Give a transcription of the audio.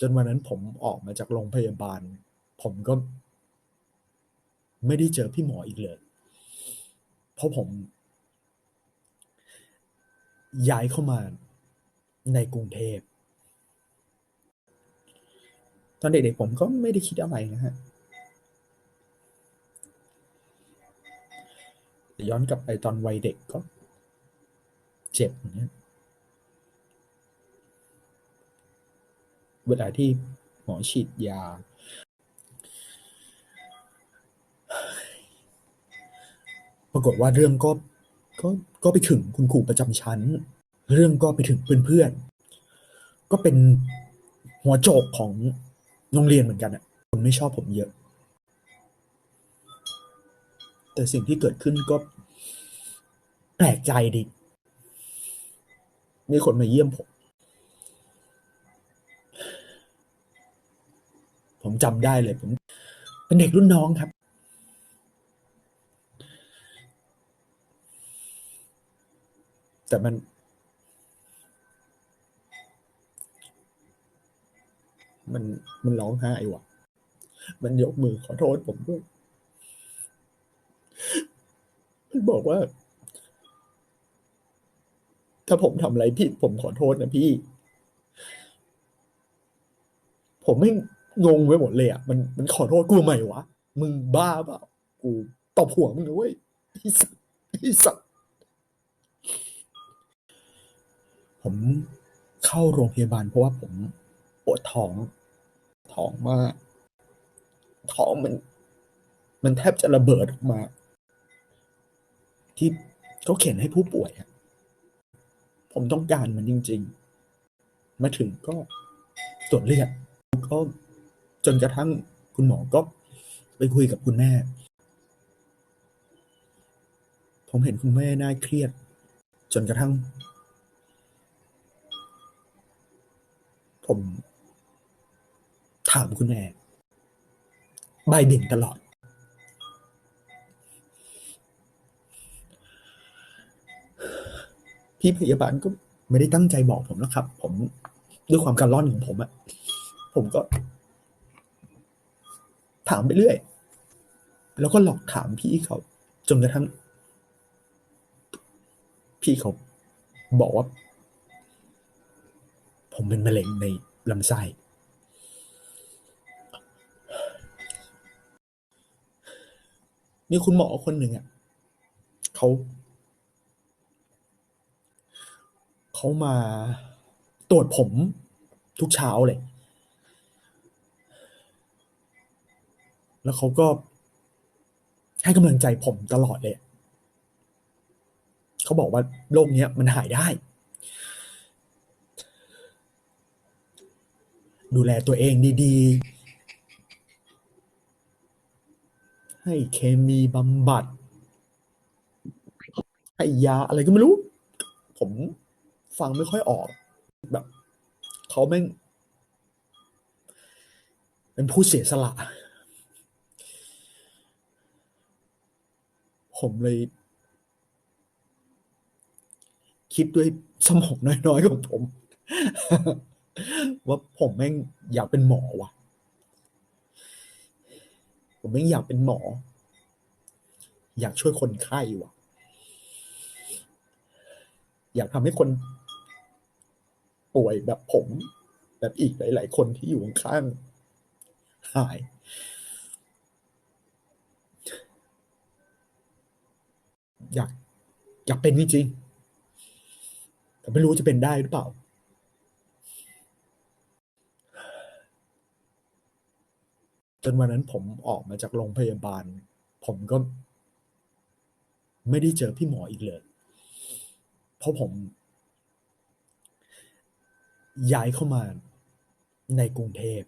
จนวันนั้นผมออกมาจากโรงพยาบาล ผมก็ ไม่ได้เจอพี่หมออีกเลย เพราะผม ย้ายเข้ามาในกรุงเทพ ตอนเด็กๆผมก็ไม่ได้คิดอะไรนะฮะย้อนกลับไปตอนวัยเด็กก็ เจ็บอย่างเงี้ย เวลาที่หมอฉีดยา ปรากฏว่าเรื่องก็ก็ก็ไปถึงคุณครูประจำชั้น เรื่องก็ไปถึงเพื่อนๆ ก็เป็นหัวโจกของโรงเรียนเหมือนกันอะคนไม่ชอบผมเยอะ แต่สิ่งที่เกิดขึ้นก็แปลกใจดีมีคนมาเยี่ยมผม ผมจำได้เลยผม เป็นเด็กรุ่นน้องครับ แต่มัน มันมันร้องไห้ว่ะ มันยกมือขอโทษผมด้วย มันบอกว่า ถ้าผมทำอะไรผิดผมขอโทษนะพี่ ผมแม่ งงไปหมดเลยอะมันมันขอโทษกูทำไมวะ มึงบ้าเปล่ากูตบหัวมึงนะเว้ยไอ้สัสไอ้สัสผมเข้าโรงพยาบาลเพราะว่าผมปวดท้อง ท้องมาก ท้องมัน มันแทบจะระเบิดออกมา ที่เขาเข็นให้ผู้ป่วยอะผมต้องการมันจริง ๆ มาถึงก็ตรวจเลือดก็ จนกระทั่งคุณหมอก็ไปคุยกับคุณแม่ ผมเห็นคุณแม่น่าเครียด จนกระทั่ง ผม ถามคุณแม่บายเบี่ยงตลอด พี่พยาบาลก็ไม่ได้ตั้งใจบอกผมนะครับ ผมด้วยความการะล่อนของผมอะผมก็ ถามไปเรื่อย แล้วก็หลอกถามพี่เขาจนกระทั่งพี่เขาบอกว่า ผมเป็นมะเร็งในลำไส้มีคุณหมอคนหนึ่งอะเขาเขามาตรวจผมทุกเช้าเลย แล้วเขาก็ให้กำลังใจผมตลอดเลย เขาบอกว่าโรคเนี้ยมันหายได้ ดูแลตัวเองดีๆ ให้เคมีบำบัด ให้ยาอะไรก็ไม่รู้ ผมฟังไม่ค่อยออก แบบเขาแม่งเป็นผู้เสียสละ ผมเลย คิดด้วยสมองน้อยๆของผม ว่าผมแม่งอยากเป็นหมอว่ะ ผมแม่งอยากเป็นหมอ อยากช่วยคนไข้ว่ะ อยากทำให้คนป่วยแบบผม แบบอีกหลาย ๆ คนที่อยู่ข้างๆหาย อยาก อยากเป็นจริงๆแต่ไม่รู้จะเป็นได้หรือเปล่า จนวันนั้นผมออกมาจากโรงพยาบาล ผมก็ ไม่ได้เจอพี่หมออีกเลย เพราะผมย้ายเข้ามาในกรุงเทพ